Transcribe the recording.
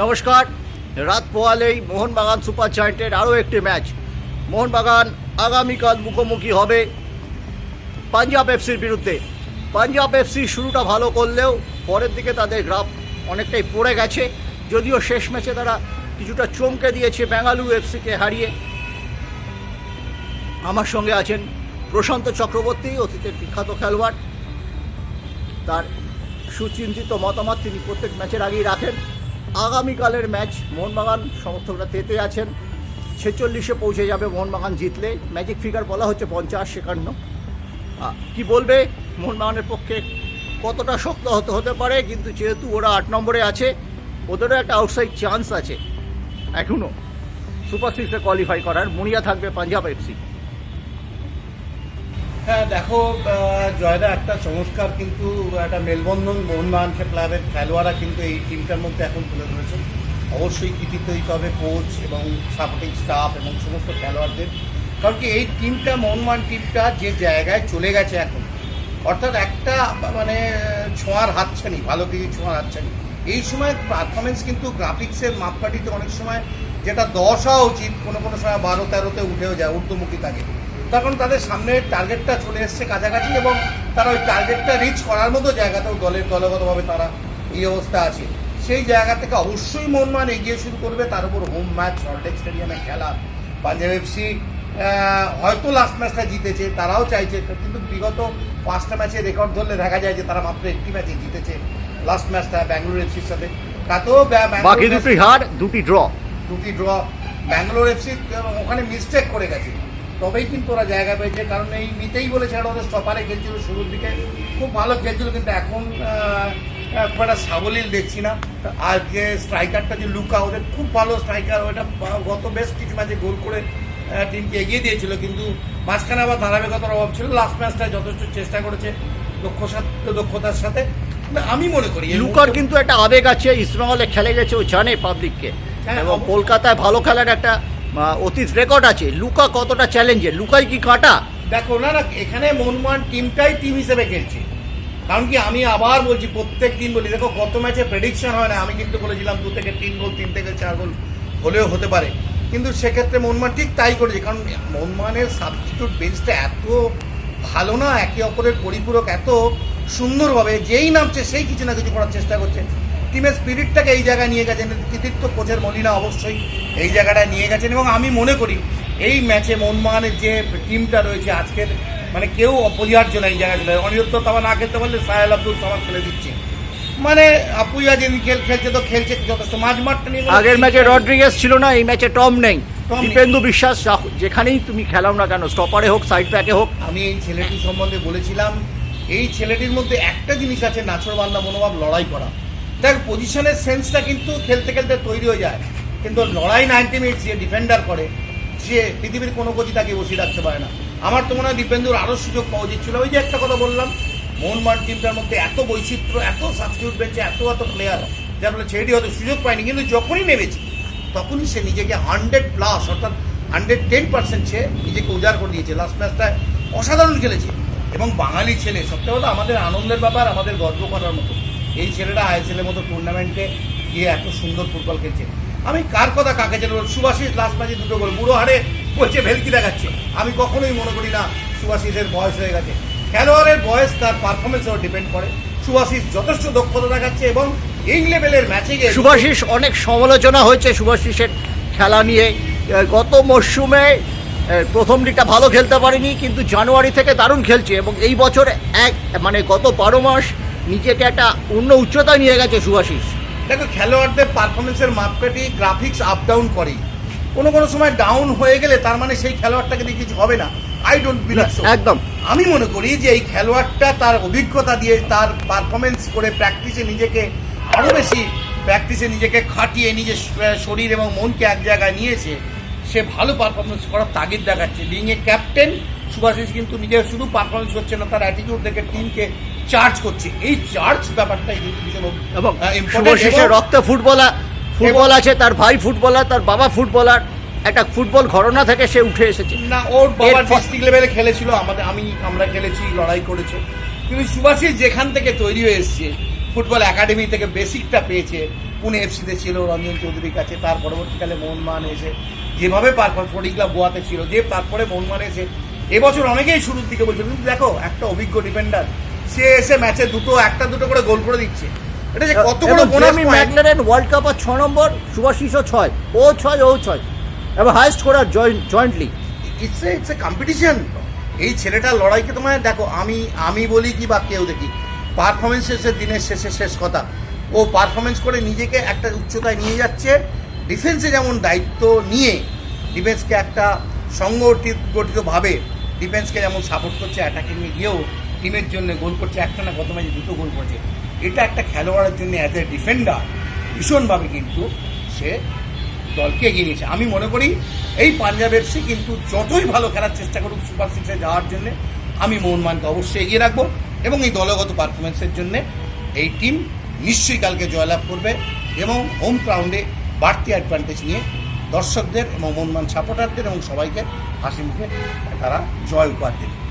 নমস্কার। রাত পোয়ালেই মোহনবাগান সুপার জায়েন্টের আরও একটি ম্যাচ। মোহনবাগান আগামীকাল মুখোমুখি হবে পাঞ্জাব এফসির বিরুদ্ধে। পাঞ্জাব এফসি শুরুটা ভালো করলেও পরের দিকে তাদের গ্রাফ অনেকটাই পড়ে গেছে। যদিও শেষ ম্যাচে তারা কিছুটা চমকে দিয়েছে বেঙ্গালুরু এফসিকে হারিয়ে। আমার সঙ্গে আছেন প্রশান্ত চক্রবর্তী, অতীতের বিখ্যাত খেলোয়াড়। তার সুচিন্তিত মতামত তিনি প্রত্যেক ম্যাচের আগেই রাখেন। আগামীকালের ম্যাচ মোহনবাগান সমর্থকরা তেতে আছেন। ছেচল্লিশে পৌঁছে যাবে মোহনবাগান জিতলে। ম্যাজিক ফিগার বলা হচ্ছে পঞ্চাশ সেকান্ন আহ, কি বলবে? মোহনবাগানের পক্ষে কতটা শক্ত হতে হতে পারে? কিন্তু যেহেতু ওরা আট নম্বরে আছে ওদেরও একটা আউটসাইড চান্স আছে। এখনও সুপার সিক্সে কোয়ালিফাই করার। মুনিয়া থাকবে পাঞ্জাব এফসি হ্যাঁ দেখো জয়দা, একটা চমৎকার কিন্তু, একটা মেলবন্ধন মোহনবাগান ক্লাবের খেলোয়াড়রা কিন্তু এই টিমটার মধ্যে এখন তুলে ধরেছেন। অবশ্যই কৃতিত্ব দিতে হবে কোচ এবং সাপোর্টিং স্টাফ এবং সমস্ত খেলোয়াড়দের। কারণ কি, এই টিমটা মোহনবাগান টিমটা যে জায়গায় চলে গেছে এখন, অর্থাৎ একটা মানে ছোঁয়ার হাতছানি, ভালো কিছু ছোঁয়ার হাতছানি। এই সময় পারফরমেন্স কিন্তু গ্রাফিক্সের মাপকাঠিতে অনেক সময় যেটা দশ হওয়া উচিত, কোনো কোনো সময় বারো তেরোতে উঠেও যায়, ঊর্ধ্বমুখী থাকে। তখন তাদের সামনের টার্গেটটা চলে এসছে কাছাকাছি এবং তারা ওই টার্গেটটা রিচ করার মতো জায়গাতেও দলের দলগতভাবে তারা এই অবস্থা আছে। সেই জায়গা থেকে অবশ্যই মনমান এগিয়ে শুরু করবে। তার উপর হোম ম্যাচ সল্টেক স্টেডিয়ামে খেলা। পাঞ্জাব এফসি হয়তো লাস্ট ম্যাচটা জিতেছে তারাও চাইছে কিন্তু বিগত পাঁচটা ম্যাচে রেকর্ড ধরলে দেখা যায় যে তারা মাত্র একটি ম্যাচে জিতেছে লাস্ট ম্যাচটা ব্যাঙ্গালোর এফসির সাথে। তাতেও বাকি দুটি হার দুটি ড্র দুটি ড্র ব্যাঙ্গালোর এফসি ওখানে মিস্টেক করে গেছে। তবেই কিন্তু ওরা জায়গা পেয়েছে। কারণ এই নিতেই বলেছে আর ওদের স্টপারে খেলছিল শুরুর দিকে। খুব ভালো খেলছিল কিন্তু এখন খুব একটা সাবলীল দেখছি না। আর যে স্ট্রাইকারটা যে লুকা ওদের খুব ভালো স্ট্রাইকার ওটা গত বেশ কিছু ম্যাচে গোল করে টিমকে এগিয়ে দিয়েছিল। কিন্তু মাঝখানে আবার ধারাবাহিকতার অভাব ছিল। লাস্ট ম্যাচটায় যথেষ্ট চেষ্টা করেছে দক্ষ দক্ষতার সাথে। আমি মনে করি লুকার কিন্তু একটা আবেগ আছে ইস্টবেঙ্গলে খেলে গেছে ও জানে পাবলিককে হ্যাঁ, এবং কলকাতায় ভালো খেলার একটা অতীত রেকর্ড আছে। লুকা কতটা চ্যালেঞ্জে লুকাই কি কাটা? দেখো, না না, এখানে মনমান টিমটাই টিম হিসেবে খেলছে। কারণ কি, আমি আবার বলছি, প্রত্যেক দিন বলি, দেখো, গত ম্যাচে প্রেডিকশন হয় না, আমি কিন্তু বলেছিলাম দু থেকে তিন গোল, তিন থেকে চার গোল হলেও হতে পারে। কিন্তু সেক্ষেত্রে মনমান ঠিক তাই করেছে, কারণ মনমানের সাবস্টিটিউট বেঞ্চটা এত ভালো না, একে অপরের পরিপূরক এত সুন্দরভাবে, যেই নামছে, সেই কিছু না কিছু করার চেষ্টা করছে। টিমের স্পিরিটটাকে এই জায়গায় নিয়ে গেছেন কৃতিত্ব কোচের মলিনা অবশ্যই এই জায়গাটায় নিয়ে গেছেন এবং আমি মনে করি এই ম্যাচে মনমানের যে টিমটা রয়েছে আজকের মানে কেউ অপরিহার্য না এই জায়গায় চলে অনিরুদ্ধ তাবা না খেলতে পারলে সাহেল আব্দুল সামাদ খেলে দিচ্ছে। মানে আপুইয়া যেদিন খেল খেলছে তো খেলছে যথেষ্ট। মাঝ মাঠটা নিয়ে আগের ম্যাচে রড্রিগেস ছিল না এই ম্যাচে টম নেই। দীপেন্দু বিশ্বাস যেখানেই তুমি খেলাও না কেন স্টপারে হোক সাইড ব্যাকে হোক। আমি এই ছেলেটি সম্বন্ধে বলেছিলাম এই ছেলেটির মধ্যে একটা জিনিস আছে নাছরবান্ধা মনোভাব লড়াই করা। দেখ পজিশনের সেন্সটা কিন্তু খেলতে খেলতে তৈরি হয়ে যায়। কিন্তু লড়াই নাইনটি মিনিট যে ডিফেন্ডার করে যে পৃথিবীর কোনো কোচই তাকে বসিয়ে রাখতে পারে না। আমার তো মনে হয় দীপেন্দুর আরও সুযোগ পাওয়া উচিত ছিল। ওই যে একটা কথা বললাম মোহনবাগান টিমটার মধ্যে এত বৈচিত্র্য, এত সাবস্টিটিউট বেঞ্চে এত এত প্লেয়ার যার ফলে ছেলেটি হয়তো সুযোগ পায়নি। কিন্তু যখনই নেমেছে, তখনই সে নিজেকে হান্ড্রেড প্লাস অর্থাৎ হান্ড্রেড টেন পার্সেন্ট সে নিজেকে উজাড় করে দিয়েছে। লাস্ট ম্যাচটায় অসাধারণ খেলেছে। এবং বাঙালি ছেলে, সত্যি কথা, আমাদের আনন্দের ব্যাপার, আমাদের গর্ব করার মতো। এই ছেলেটা আইএসএলের মতো টুর্নামেন্টে গিয়ে এত সুন্দর ফুটবল খেলছে। আমি কার কথা কাকে ছেলে সুভাষিস লাস্ট ম্যাচে দুটো গোল, বুড়ো হারে বলছে ভেলকি দেখাচ্ছে। আমি কখনোই মনে করি না সুভাষিসের বয়স হয়ে গেছে। খেলোয়াড়ের বয়স তার পারফরমেন্সের ডিপেন্ড করে। সুভাষিস যথেষ্ট দক্ষতা দেখাচ্ছে এবং এই লেভেলের ম্যাচে গিয়ে সুভাশিস অনেক সমালোচনা হয়েছে সুভাশিসের খেলা নিয়ে। গত মরশুমে প্রথম দিকটা ভালো খেলতে পারেনি, কিন্তু জানুয়ারি থেকে দারুণ খেলছে এবং এই বছর এক মানে গত বারো মাস নিজেকে একটা অন্য উচ্চতায় নিয়ে গেছে সুভাশিস দেখো খেলোয়াড়দের পারফরমেন্সের মাপকাঠি গ্রাফিক্স আপ ডাউন করে কোনো কোনো সময় ডাউন হয়ে গেলে তার মানে সেই খেলোয়াড়টাকে দিয়ে কিছু হবে না। আই ডোন্ট বিলিভ একদম। আমি মনে করি যে এই খেলোয়াড়টা তার অভিজ্ঞতা দিয়ে তার পারফরমেন্স করে প্র্যাকটিসে নিজেকে আরও বেশি প্র্যাকটিসে নিজেকে খাটিয়ে নিজের শরীর এবং মনকে এক জায়গায় নিয়েছে সে ভালো পারফরমেন্স করার তাগিদ দেখাচ্ছে। বিং এ ক্যাপ্টেন সুভাষিস কিন্তু নিজের শুধু পারফরমেন্স করছে না তার অ্যাটিটিউড দেখে টিমকে চার্জ করছে। এই চার্জ ব্যাপারটাই কিন্তু ভীষণ এবং শুভশিসের রক্তে ফুটবলার ফুটবল আছে তার ভাই ফুটবলার তার বাবা ফুটবলার একটা ফুটবল ঘরনা থেকে সে উঠে এসেছে। না ওর বাবা ডিস্ট্রিক্ট লেভেলে খেলেছিল আমাদের আমি আমরা খেলেছি লড়াই করেছে। কিন্তু সুভাষিস যেখান থেকে তৈরি হয়ে এসছে ফুটবল একাডেমি থেকে বেসিকটা পেয়েছে পুনে এফসিতে ছিল রঞ্জন চৌধুরীর কাছে তার পরবর্তীকালে মোহনমান এসে যেভাবে পারফর স্পোর্টিং ক্লাব গোয়াতে ছিল যে তারপরে মোহনমান এসে এবছর অনেকেই শুরুর দিকে বলছে কিন্তু দেখো একটা অভিজ্ঞ ডিফেন্ডার সে এসে ম্যাচে দুটো একটা দুটো করে গোল করে দিচ্ছে। এটা যে কত বড় বোনাস ম্যাকলারেন ওয়ার্ল্ড কাপ আর ছ নম্বর সুভাশিসও ছয়। ও ছয় ও ছয়। এবং হাইস্ট করার jointly it's a it's a competition এই ছেলেটার লড়াইকে তোমায় দেখো আমি আমি বলি কি বা কেউ দেখি। পারফরমেন্স শেষের দিনের শেষে শেষ কথা। ও পারফরমেন্স করে নিজেকে একটা উচ্চতায় নিয়ে যাচ্ছে। ডিফেন্সে যেমন দায়িত্ব নিয়ে ডিফেন্সকে একটা সংগঠিতভাবে ডিফেন্সকে যেমন সাপোর্ট করছে অ্যাটাকিংয়ে গিয়েও টিমের জন্য গোল করছে, একটা না গত ম্যাচে দুটো গোল করছে। এটা একটা খেলোয়াড়ের জন্য অ্যাজ এ ডিফেন্ডার ভীষণভাবে কিন্তু সে দলকে এগিয়ে নিয়েছে। আমি মনে করি এই পাঞ্জাব এফসি কিন্তু যতই ভালো খেলার চেষ্টা করুক, সুপার সিক্সে যাওয়ার জন্য আমি মোহনমানকে অবশ্যই এগিয়ে রাখব এবং এই দলগত পারফরমেন্সের জন্য এই টিম নিশ্চয়ই কালকে জয়লাভ করবে এবং হোম গ্রাউন্ডে বাড়তি অ্যাডভান্টেজ নিয়ে দর্শকদের এবং মনমান সাপোর্টারদের এবং সবাইকে হাসি মুখে তারা জয় উপহার দেবে